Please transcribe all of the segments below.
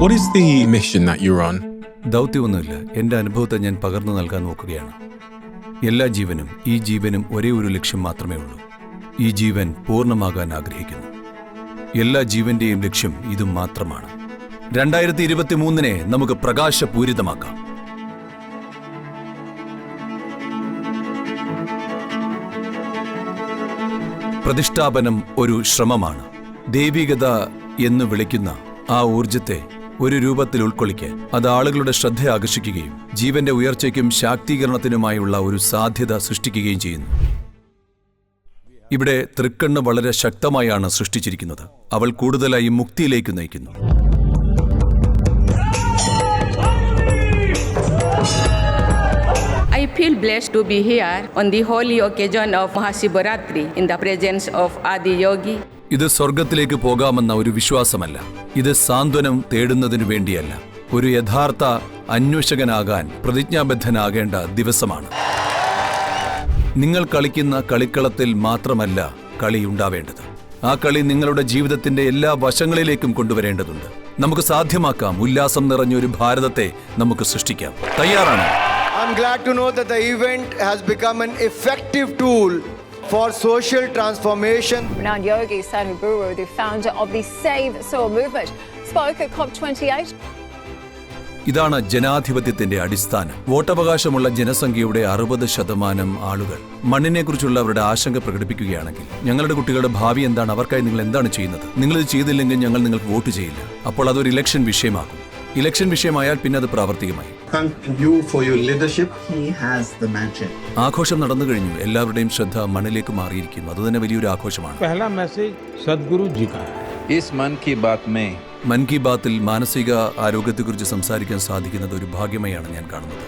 What is the mission that you're? ദൗത്യമൊന്നുമില്ല. എന്റെ അനുഭവത്തെ ഞാൻ പകർന്നു നൽകാൻ നോക്കുകയാണ്. എല്ലാ ജീവനും ഈ ജീവനും ഒരേ ഒരു ലക്ഷ്യം മാത്രമേ ഉള്ളൂ. ഈ ജീവൻ പൂർണമാകാൻ ആഗ്രഹിക്കുന്നു. എല്ലാ ജീവന്റെയും ലക്ഷ്യം ഇത് മാത്രമാണ്. രണ്ടായിരത്തി ഇരുപത്തി മൂന്നിനെ നമുക്ക് പ്രകാശപൂരിതമാക്കാം. പ്രതിഷ്ഠാപനം ഒരു ശ്രമമാണ്. ദൈവികത എന്ന് വിളിക്കുന്ന ആ ഊർജത്തെ ഒരു രൂപത്തിൽ ഉൾക്കൊള്ളിക്കാൻ അത് ആളുകളുടെ ശ്രദ്ധ ആകർഷിക്കുകയും ജീവന്റെ ഉയർച്ചയ്ക്കും ശാക്തീകരണത്തിനുമായുള്ള ഒരു സാധ്യത സൃഷ്ടിക്കുകയും ചെയ്യുന്നു. ഇവിടെ തൃക്കണ്ണ് വളരെ ശക്തമായാണ് സൃഷ്ടിച്ചിരിക്കുന്നത്. അവൾ കൂടുതലായി മുക്തിയിലേക്ക് നയിക്കുന്നു. I feel blessed to be here on the holy occasion of Mahashivaratri in the presence of Adi Yogi. ഇത് സ്വർഗത്തിലേക്ക് പോകാമെന്ന ഒരു വിശ്വാസമല്ല. ഇത് സാന്ത്വനം തേടുന്നതിനു വേണ്ടിയല്ല. ഒരു യഥാർത്ഥ അന്വേഷകനാകാൻ പ്രതിജ്ഞാബദ്ധനാകേണ്ട ദിവസമാണ്. നിങ്ങൾ കളിക്കുന്ന കളിക്കളത്തിൽ മാത്രമല്ല കളി ഉണ്ടാവേണ്ടത്. ആ കളി നിങ്ങളുടെ ജീവിതത്തിന്റെ എല്ലാ വശങ്ങളിലേക്കും കൊണ്ടുവരേണ്ടതുണ്ട്. നമുക്ക് സാധ്യമാക്കാം ഉല്ലാസം നിറഞ്ഞ ഒരു ഭാരതത്തെ നമുക്ക് സൃഷ്ടിക്കാം. തയ്യാറാണ്. I'm glad to know that the event has become an effective tool for social transformation. Renowned yogi Sadhu Guru, the founder of the Save Soil movement, spoke at COP28. ഇതാണ് ജനാധിപത്യത്തിന്റെ അടിസ്ഥാനം. വോട്ടവകാശമുള്ള ജനസംഖ്യയുടെ അറുപത് ശതമാനം ആളുകൾ. മണ്ണിനെക്കുറിച്ചുള്ള അവരുടെ ആശങ്ക പ്രകടിപ്പിക്കുകയാണെങ്കിൽ ഞങ്ങളുടെ കുട്ടികളുടെ ഭാവി എന്താണ്? അവർക്കായി നിങ്ങൾ എന്താണ് ചെയ്യുന്നത്? നിങ്ങൾ ഇത് ചെയ്തില്ലെങ്കിൽ ഞങ്ങൾ നിങ്ങൾക്ക് വോട്ട് ചെയ്യില്ല. അപ്പോൾ അതൊരു ഇലക്ഷൻ വിഷയമാകും. ഇലക്ഷൻ വിഷയമായാൽ പിന്നെ അത് പ്രാവർത്തികമായി ആഘോഷം നടന്നു കഴിഞ്ഞു. എല്ലാവരുടെയും ശ്രദ്ധ മണ്ണിലേക്ക് മാറിയിരിക്കും അത് തന്നെ വലിയൊരു ആഘോഷമാണ്. മൻ കി ബാത്തിൽ മാനസിക ആരോഗ്യത്തെക്കുറിച്ച് സംസാരിക്കാൻ സാധിക്കുന്നത് ഒരു ഭാഗ്യമായാണ് ഞാൻ കാണുന്നത്.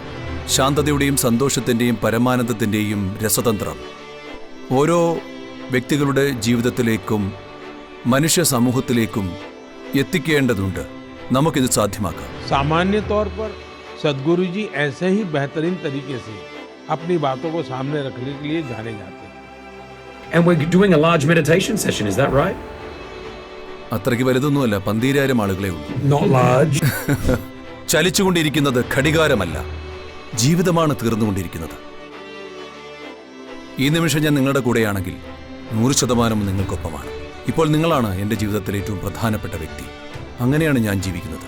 ശാന്തതയുടെയും സന്തോഷത്തിന്റെയും പരമാനന്ദത്തിന്റെയും രസതന്ത്രം ഓരോ വ്യക്തികളുടെ ജീവിതത്തിലേക്കും മനുഷ്യ സമൂഹത്തിലേക്കും എത്തിക്കേണ്ടതുണ്ട്. നമുക്കിത് സാധ്യമാക്കാം सामान्य तौर पर सदगुरु जी ऐसे ही बेहतरीन तरीके से अपनी बातों को सामने रखने के लिए जाने जाते हैं And we're doing a large meditation session, is that right? അത്രയ്ക്ക് വലുതൊന്നുമല്ല പന്തീരായിരം ആളുകളെ ഉള്ളൂ Not large. ചലിച്ചുകൊണ്ടിരിക്കുന്നത് ഘടികാരമല്ല ജീവിതമാണ് തീർന്നുകൊണ്ടിരിക്കുന്നത് ഈ നിമിഷം ഞാൻ നിങ്ങളുടെ കൂടെയാണെങ്കിൽ നൂറ് ശതമാനം നിങ്ങൾക്കൊപ്പമാണ് ഇപ്പോൾ നിങ്ങളാണ് എൻ്റെ ജീവിതത്തിലെ ഏറ്റവും പ്രധാനപ്പെട്ട വ്യക്തി അങ്ങനെയാണ് ഞാൻ ജീവിക്കുന്നത്.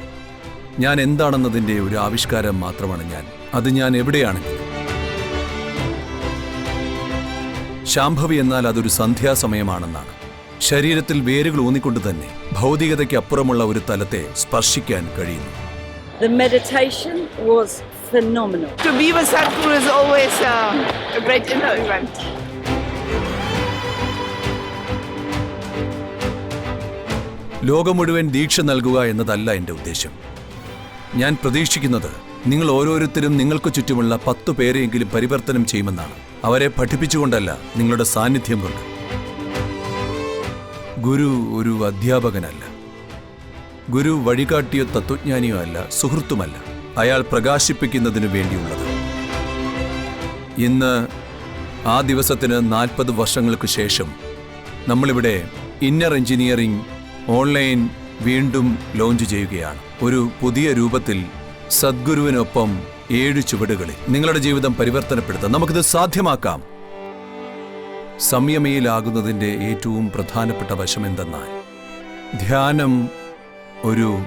ഞാൻ എന്താണെന്നതിന്റെ ഒരു ആവിഷ്കാരം മാത്രമാണ് ഞാൻ. അത് ഞാൻ എവിടെയാണെങ്കിലും. ശാംഭവി എന്നാൽ അതൊരു സന്ധ്യാസമയമാണെന്നാണ്. ശരീരത്തിൽ വേരുകൾ ഊന്നിക്കൊണ്ട് തന്നെ ഭൗതികതയ്ക്ക് അപ്പുറമുള്ള ഒരു തലത്തെ സ്പർശിക്കാൻ കഴിയുന്നു. The meditation was phenomenal. To be with Sadhguru is always uh, a great ലോകം മുഴുവൻ ദീക്ഷ നൽകുക എന്നതല്ല എന്റെ ഉദ്ദേശം. ഞാൻ പ്രതീക്ഷിക്കുന്നത് നിങ്ങൾ ഓരോരുത്തരും നിങ്ങൾക്ക് ചുറ്റുമുള്ള പത്തു പേരെയെങ്കിലും പരിവർത്തനം ചെയ്യുമെന്നാണ്. അവരെ പഠിപ്പിച്ചുകൊണ്ടല്ല നിങ്ങളുടെ സാന്നിധ്യം കൊണ്ട്. ഗുരു ഒരു അധ്യാപകനല്ല. ഗുരു വഴികാട്ടിയോ തത്വജ്ഞാനിയോ അല്ല സുഹൃത്തുമല്ല. അയാൾ പ്രകാശിപ്പിക്കുന്നതിനു വേണ്ടിയുള്ളത്. ഇന്ന് ആ ദിവസത്തിന് നാൽപ്പത് വർഷങ്ങൾക്ക് ശേഷം നമ്മളിവിടെ ഇന്നർ എഞ്ചിനീയറിംഗ് ഓൺലൈൻ വീണ്ടും ലോഞ്ച് ചെയ്യുകയാണ്. ഒരു പുതിയ രൂപത്തിൽ സദ്ഗുരുവിനൊപ്പം ഏഴ് ചുവടുകളിൽ. നിങ്ങളുടെ ജീവിതം പരിവർത്തനപ്പെടുത്താം നമുക്കിത് സാധ്യമാക്കാം. സംയമയിലാകുന്നതിന്റെ ഏറ്റവും പ്രധാനപ്പെട്ട വശം എന്തെന്നാൽ ധ്യാനം ഒരു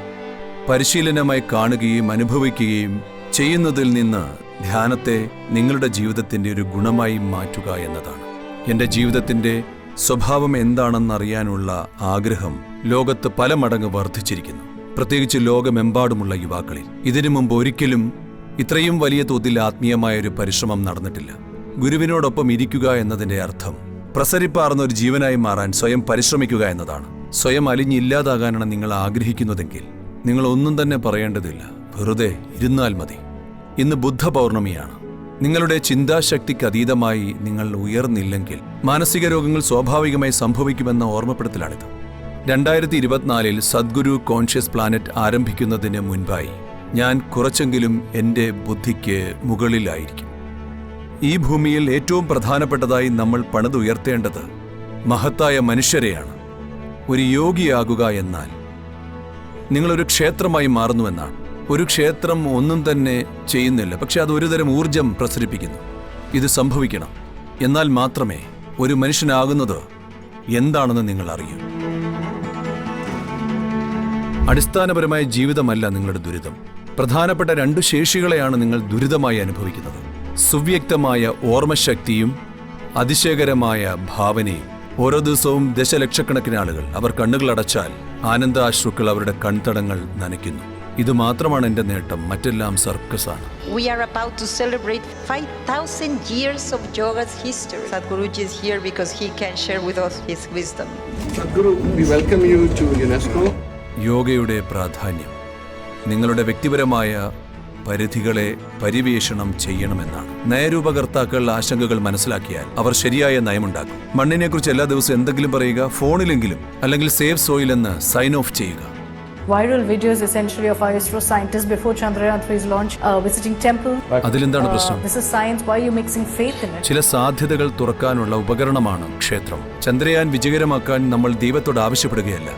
പരിശീലനമായി കാണുകയും അനുഭവിക്കുകയും ചെയ്യുന്നതിൽ നിന്ന് ധ്യാനത്തെ നിങ്ങളുടെ ജീവിതത്തിന്റെ ഒരു ഗുണമായി മാറ്റുക എന്നതാണ്. എന്റെ ജീവിതത്തിന്റെ സ്വഭാവം എന്താണെന്നറിയാനുള്ള ആഗ്രഹം ലോകത്ത് പല മടങ്ങ് വർദ്ധിച്ചിരിക്കുന്നു. പ്രത്യേകിച്ച് ലോകമെമ്പാടുമുള്ള യുവാക്കളിൽ. ഇതിനു മുമ്പ് ഒരിക്കലും ഇത്രയും വലിയ തോതിൽ ആത്മീയമായ ഒരു പരിശ്രമം നടന്നിട്ടില്ല. ഗുരുവിനോടൊപ്പം ഇരിക്കുക എന്നതിന്റെ അർത്ഥം പ്രസരിപ്പാർന്ന ഒരു ജീവനായി മാറാൻ സ്വയം പരിശ്രമിക്കുക എന്നതാണ്. സ്വയം അലിഞ്ഞില്ലാതാകാനാണ് നിങ്ങൾ ആഗ്രഹിക്കുന്നതെങ്കിൽ നിങ്ങൾ ഒന്നും തന്നെ പറയേണ്ടതില്ല. വെറുതെ ഇരുന്നാൽ മതി. ഇന്ന് ബുദ്ധ പൗർണമിയാണ് നിങ്ങളുടെ ചിന്താശക്തിക്ക് അതീതമായി നിങ്ങൾ ഉയർന്നില്ലെങ്കിൽ മാനസിക രോഗങ്ങൾ സ്വാഭാവികമായി സംഭവിക്കുമെന്ന ഓർമ്മപ്പെടുത്തലാണിത്. രണ്ടായിരത്തി ഇരുപത്തിനാലിൽ സദ്ഗുരു കോൺഷ്യസ് പ്ലാനറ്റ് ആരംഭിക്കുന്നതിന് മുൻപായി ഞാൻ കുറച്ചെങ്കിലും എന്റെ ബുദ്ധിക്ക് മുകളിലായിരിക്കും. ഈ ഭൂമിയിൽ ഏറ്റവും പ്രധാനപ്പെട്ടതായി നമ്മൾ പണിതുയർത്തേണ്ടത് മഹത്തായ മനുഷ്യരെയാണ്. ഒരു യോഗിയാകുക എന്നാൽ നിങ്ങളൊരു ക്ഷേത്രമായി മാറുന്നുവെന്നാണ് ഒരു ക്ഷേത്രം ഒന്നും തന്നെ ചെയ്യുന്നില്ല. പക്ഷെ അത് ഒരുതരം ഊർജം പ്രസരിപ്പിക്കുന്നു. ഇത് സംഭവിക്കണം. എന്നാൽ മാത്രമേ ഒരു മനുഷ്യനാകുന്നത് എന്താണെന്ന് നിങ്ങൾ അറിയൂ. അടിസ്ഥാനപരമായ ജീവിതമല്ല നിങ്ങളുടെ ദുരിതം. പ്രധാനപ്പെട്ട രണ്ട് ശേഷികളെയാണ് നിങ്ങൾ ദുരിതമായി അനുഭവിക്കുന്നത്. സുവ്യക്തമായ ഓർമ്മശക്തിയും അതിശയകരമായ ഭാവനയും. ഓരോ ദിവസവും ദശലക്ഷക്കണക്കിന് ആളുകൾ. അവർ കണ്ണുകൾ അടച്ചാൽ ആനന്ദാശ്രുക്കൾ അവരുടെ കൺതടങ്ങൾ നനയ്ക്കുന്നു. ഇത് മാത്രമാണ് എന്റെ നേട്ടം മറ്റെല്ലാം സർക്കസാണ് We are about to celebrate 5,000 years of yoga's history. Sadhguruji is here because he can share with us his wisdom. Sadhguru, we welcome you to UNESCO. യോഗയുടെ പ്രാധാന്യം നിങ്ങളുടെ വ്യക്തിപരമായ പരിധികളെ പരിവേഷണം ചെയ്യണമെന്നാണ് നയരൂപകർത്താക്കൾ ആശങ്കകൾ മനസ്സിലാക്കിയാൽ അവർ ശരിയായ നയമുണ്ടാക്കും മണ്ണിനെക്കുറിച്ച് എല്ലാ ദിവസവും എന്തെങ്കിലും പറയുക ഫോണിലെങ്കിലും അല്ലെങ്കിൽ സേഫ് സോയിൽ എന്ന് സൈൻ ഓഫ് ചെയ്യുക Viral videos essentially of our scientist before Chandrayaan Chandrayaan 3's launch uh, visiting temple. അതിലെന്താണ് പ്രശ്നം? This is science why you you faith in in it? ചില സാധ്യതകൾ തുറക്കാനുള്ള ഉപകരണമാണ് ക്ഷേത്രം. ചന്ദ്രയാൻ വിജയകരമാക്കാൻ നമ്മൾ ദൈവത്തോട് ആവശ്യപ്പെടുകയല്ല.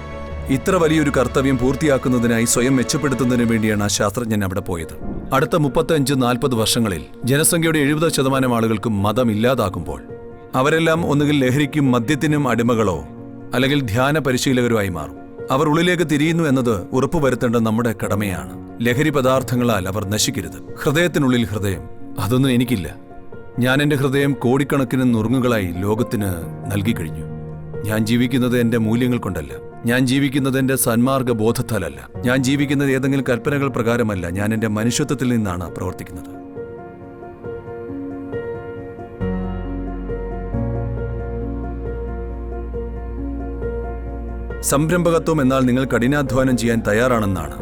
ഇത്ര വലിയൊരു കർത്തവ്യം പൂർത്തിയാക്കുന്നതിനായി സ്വയം മെച്ചപ്പെടുത്തുന്നതിനു വേണ്ടിയാണ് ആ ശാസ്ത്രജ്ഞൻ അവിടെ പോയത്. അടുത്ത മുപ്പത്തഞ്ച് നാൽപ്പത് വർഷങ്ങളിൽ ജനസംഖ്യയുടെ എഴുപത് ശതമാനം ആളുകൾക്കും മതം ഇല്ലാതാകുമ്പോൾ അവരെല്ലാം ഒന്നുകിൽ ലഹരിക്കും മദ്യത്തിനും അടിമകളോ അല്ലെങ്കിൽ ധ്യാന പരിശീലകരോ ആയി മാറും. അവർ ഉള്ളിലേക്ക് തിരിയുന്നു എന്നത് ഉറപ്പുവരുത്തേണ്ട നമ്മുടെ കടമയാണ്. ലഹരി പദാർത്ഥങ്ങളാൽ അവർ നശിക്കരുത്. ഹൃദയത്തിനുള്ളിൽ ഹൃദയം അതൊന്നും എനിക്കില്ല. ഞാൻ എന്റെ ഹൃദയം കോടിക്കണക്കിന് നുറുങ്ങുകളായി ലോകത്തിന് നൽകി കഴിഞ്ഞു. ഞാൻ ജീവിക്കുന്നത് എന്റെ മൂല്യങ്ങൾ കൊണ്ടല്ല. ഞാൻ ജീവിക്കുന്നത് എന്റെ സന്മാർഗ ബോധത്താലല്ല ഞാൻ ജീവിക്കുന്നത് ഏതെങ്കിലും കൽപ്പനകൾ പ്രകാരമല്ല. ഞാൻ എന്റെ മനുഷ്യത്വത്തിൽ നിന്നാണ് പ്രവർത്തിക്കുന്നത്. സംരംഭകത്വം എന്നാൽ നിങ്ങൾ കഠിനാധ്വാനം ചെയ്യാൻ തയ്യാറാണെന്നാണ്.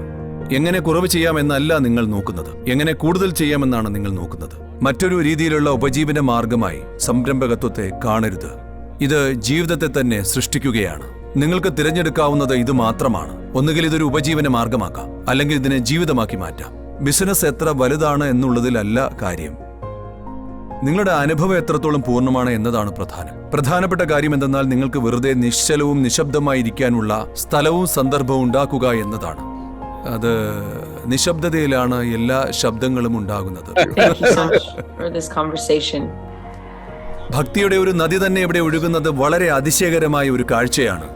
എങ്ങനെ കുറവ് ചെയ്യാമെന്നല്ല നിങ്ങൾ നോക്കുന്നത്. എങ്ങനെ കൂടുതൽ ചെയ്യാമെന്നാണ് നിങ്ങൾ നോക്കുന്നത്. മറ്റൊരു രീതിയിലുള്ള ഉപജീവന മാർഗമായി സംരംഭകത്വത്തെ കാണരുത്. ഇത് ജീവിതത്തെ തന്നെ സൃഷ്ടിക്കുകയാണ്. നിങ്ങൾക്ക് തിരഞ്ഞെടുക്കാവുന്നത് ഇത് മാത്രമാണ്. ഒന്നുകിൽ ഇതൊരു ഉപജീവന മാർഗമാക്കാം അല്ലെങ്കിൽ ഇതിനെ ജീവിതമാക്കി മാറ്റാം. ബിസിനസ് എത്ര വലുതാണ് എന്നുള്ളതിലല്ല കാര്യം. നിങ്ങളുടെ അനുഭവം എത്രത്തോളം പൂർണമാണ് എന്നതാണ് പ്രധാനം. പ്രധാനപ്പെട്ട കാര്യം എന്തെന്നാൽ നിങ്ങൾക്ക് വെറുതെ നിശ്ചലവും നിശബ്ദമായിരിക്കാനുള്ള സ്ഥലവും സന്ദർഭവും ഉണ്ടാക്കുക എന്നതാണ്. അത് നിശബ്ദതയിലാണ് എല്ലാ ശബ്ദങ്ങളും ഉണ്ടാകുന്നത്. For this conversation. ഭക്തിയുടെ ഒരു നദി തന്നെ ഇവിടെ ഒഴുകുന്നത് വളരെ അതിശയകരമായ ഒരു കാഴ്ചയാണ്.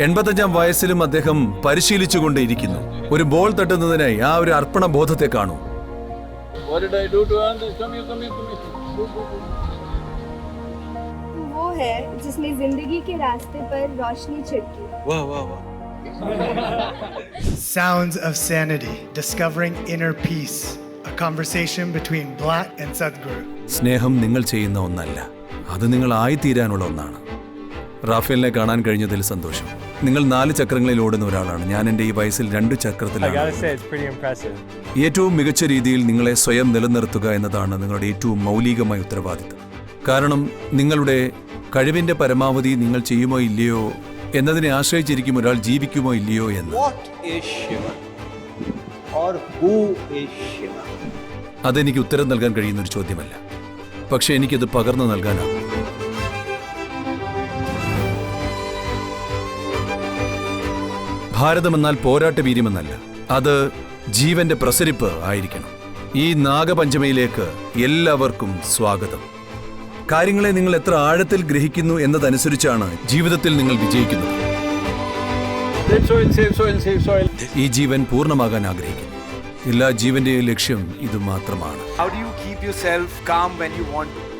എൺപത്തഞ്ചാം വയസ്സിലും അദ്ദേഹം പരിശീലിച്ചുകൊണ്ടേയിരിക്കുന്നു ഒരു ബോൾ തട്ടുന്നതിനായി ആ ഒരു അർപ്പണ ബോധത്തെ കാണൂ वो है जिसने जिंदगी के रास्ते पर रोशनी छिड़की Sounds of Sanity Discovering Inner Peace, a conversation between Black and Sadhguru. സ്നേഹം നിങ്ങൾ ചെയ്യുന്ന ഒന്നല്ല അത് നിങ്ങൾ ആയിത്തീരാനുള്ള ഒന്നാണ് റാഫേലിനെ കാണാൻ കഴിഞ്ഞതിൽ സന്തോഷം നിങ്ങൾ നാല് ചക്രങ്ങളിൽ ഓടുന്ന ഒരാളാണ്. ഞാൻ എന്റെ ഈ വയസ്സിൽ രണ്ട് ചക്രത്തിലാണ് ഏറ്റവും മികച്ച രീതിയിൽ നിങ്ങളെ സ്വയം നിലനിർത്തുക എന്നതാണ് നിങ്ങളുടെ ഏറ്റവും മൗലികമായ ഉത്തരവാദിത്തം. കാരണം നിങ്ങളുടെ കഴിവിന്റെ പരമാവധി നിങ്ങൾ ചെയ്യുമോ ഇല്ലയോ എന്നതിനെ ആശ്രയിച്ചിരിക്കും ഒരാൾ ജീവിക്കുമോ ഇല്ലയോ എന്ന്? അതെനിക്ക് ഉത്തരം നൽകാൻ കഴിയുന്ന ഒരു ചോദ്യമല്ല. പക്ഷെ എനിക്കത് പകർന്നു നൽകാനാവും ഭാരതമെന്നാൽ പോരാട്ട വീര്യമെന്നല്ല അത് ജീവന്റെ പ്രസരിപ്പ് ആയിരിക്കണം. ഈ നാഗപഞ്ചമയിലേക്ക് എല്ലാവർക്കും സ്വാഗതം. കാര്യങ്ങളെ നിങ്ങൾ എത്ര ആഴത്തിൽ ഗ്രഹിക്കുന്നു എന്നതനുസരിച്ചാണ് ജീവിതത്തിൽ നിങ്ങൾ വിജയിക്കുന്നത്. ഈ ജീവൻ പൂർണമാകാൻ ആഗ്രഹിക്കുന്നു. എല്ലാ ജീവന്റെയും ലക്ഷ്യം ഇത് മാത്രമാണ്?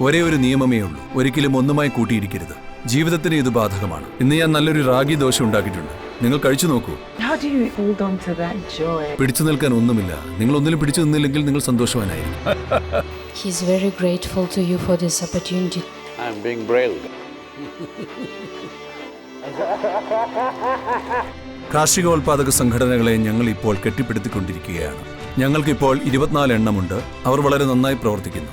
ഒരേ ഒരു നിയമമേ ഉള്ളൂ. ഒരിക്കലും ഒന്നുമായി കൂട്ടിയിരിക്കരുത്. ജീവിതത്തിന് ഇത് ബാധകമാണ്. ഇന്ന് ഞാൻ നല്ലൊരു റാഗി ദോശ ഉണ്ടാക്കിയിട്ടുണ്ട്. നിങ്ങൾ കഴിച്ചു നോക്കൂ. How do you hold on to that joy? പിടിച്ചു നിൽക്കാൻ ഒന്നുമില്ല. നിങ്ങൾ ഒന്നിലും പിടിച്ചു നിന്നില്ലെങ്കിൽ നിങ്ങൾ സന്തോഷവാനായിരിക്കും. He's very grateful to you for this opportunity. I'm being brailed. കാർഷികോൽപാദക സംഘടനകളെ ഞങ്ങൾ ഇപ്പോൾ കെട്ടിപ്പടുത്തിക്കൊണ്ടിരിക്കുകയാണ്. ഞങ്ങൾക്കിപ്പോൾ ഇരുപത്തിനാല് എണ്ണമുണ്ട്. അവർ വളരെ നന്നായി പ്രവർത്തിക്കുന്നു.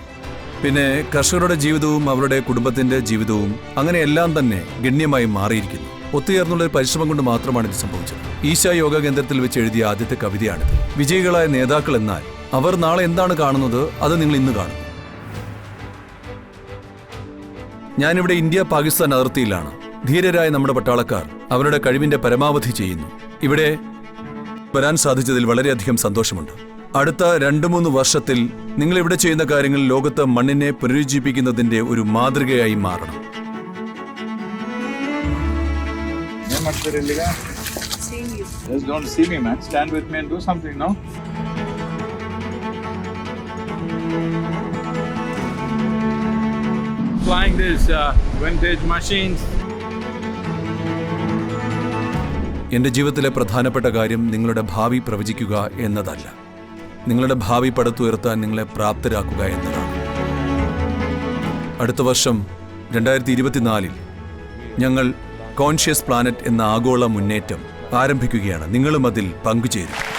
പിന്നെ കർഷകരുടെ ജീവിതവും അവരുടെ കുടുംബത്തിന്റെ ജീവിതവും അങ്ങനെ എല്ലാം തന്നെ ഗണ്യമായി മാറിയിരിക്കുന്നു. ഒത്തുചേർന്നുള്ള ഒരു പരിശ്രമം കൊണ്ട് മാത്രമാണ് ഇത് സംഭവിച്ചത്. ഈശ യോഗ കേന്ദ്രത്തിൽ വെച്ച് എഴുതിയ ആദ്യത്തെ കവിതയാണിത്. വിജയികളായ നേതാക്കൾ എന്നാൽ അവർ നാളെ എന്താണ് കാണുന്നത് അത് നിങ്ങൾ ഇന്ന് കാണും. ഞാനിവിടെ ഇന്ത്യ പാകിസ്ഥാൻ അതിർത്തിയിലാണ്. ധീരരായ നമ്മുടെ പട്ടാളക്കാർ അവരുടെ കഴിവിന്റെ പരമാവധി ചെയ്യുന്നു. ഇവിടെ വരാൻ സാധിച്ചതിൽ വളരെയധികം സന്തോഷമുണ്ട്. അടുത്ത രണ്ടു മൂന്ന് വർഷത്തിൽ നിങ്ങൾ ഇവിടെ ചെയ്യുന്ന കാര്യങ്ങൾ ലോകത്ത് മണ്ണിനെ പുനരുജ്ജീവിപ്പിക്കുന്നതിന്റെ ഒരു മാതൃകയായി മാറണം. Just don't see me, man. Stand with me and do something, no? Flying these uh, vintage machines. എന്റെ ജീവിതത്തിലെ പ്രധാനപ്പെട്ട കാര്യം നിങ്ങളുടെ ഭാവി പ്രവചിക്കുക എന്നതല്ല നിങ്ങളുടെ ഭാവി പടുത്തുയർത്താൻ നിങ്ങളെ പ്രാപ്തരാക്കുക എന്നതാണ് അടുത്ത വർഷം രണ്ടായിരത്തി ഇരുപത്തിനാലിൽ ഞങ്ങൾ കോൺഷ്യസ് പ്ലാനറ്റ് എന്ന ആഗോള മുന്നേറ്റം ആരംഭിക്കുകയാണ്. നിങ്ങളും അതിൽ പങ്കുചേരും.